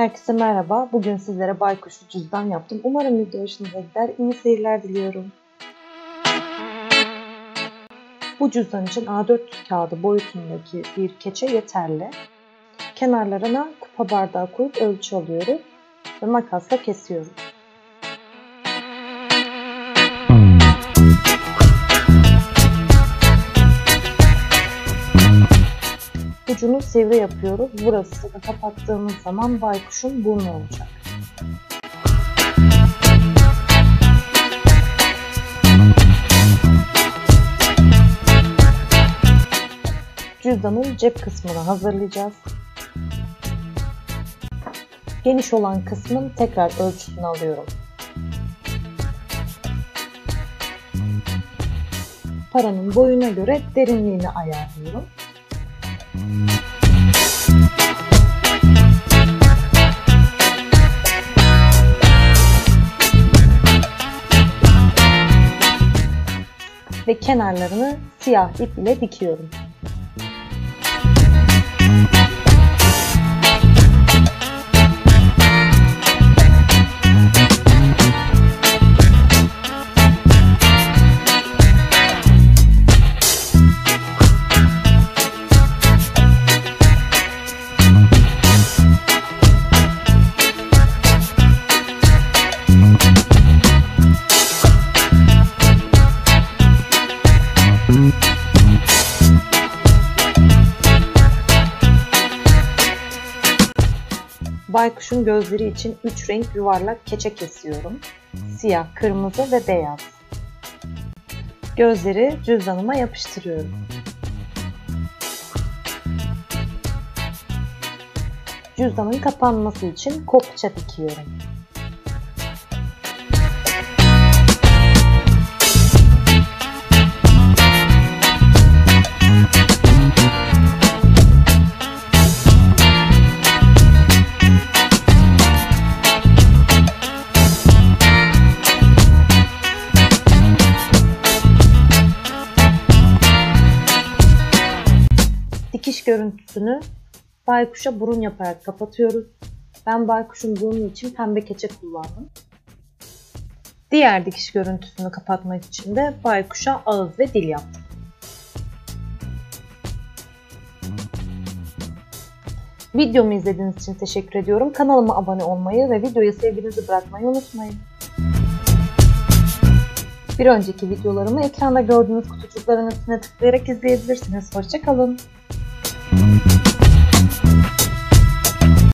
Herkese merhaba. Bugün sizlere baykuşlu cüzdan yaptım. Umarım video hoşunuza gider. İyi seyirler diliyorum. Bu cüzdan için A4 kağıdı boyutundaki bir keçe yeterli. Kenarlarına kupa bardağı koyup ölçü alıyoruz ve makasla kesiyoruz. Ucunu sivri yapıyoruz. Burası da kapattığımız zaman baykuşun burnu olacak. Cüzdanın cep kısmını hazırlayacağız. Geniş olan kısmın tekrar ölçüsünü alıyorum. Paranın boyuna göre derinliğini ayarlıyorum. Ve kenarlarını siyah ip ile dikiyorum. Baykuşun gözleri için 3 renk yuvarlak keçe kesiyorum. Siyah, kırmızı ve beyaz. Gözleri cüzdanıma yapıştırıyorum. Cüzdanın kapanması için kopça dikiyorum. Dikiş görüntüsünü baykuşa burun yaparak kapatıyoruz. Ben baykuşun burnu için pembe keçe kullandım. Diğer dikiş görüntüsünü kapatmak için de baykuşa ağız ve dil yaptım. Videomu izlediğiniz için teşekkür ediyorum. Kanalıma abone olmayı ve videoya sevginizi bırakmayı unutmayın. Bir önceki videolarımı ekranda gördüğünüz kutucukların üstüne tıklayarak izleyebilirsiniz. Hoşçakalın.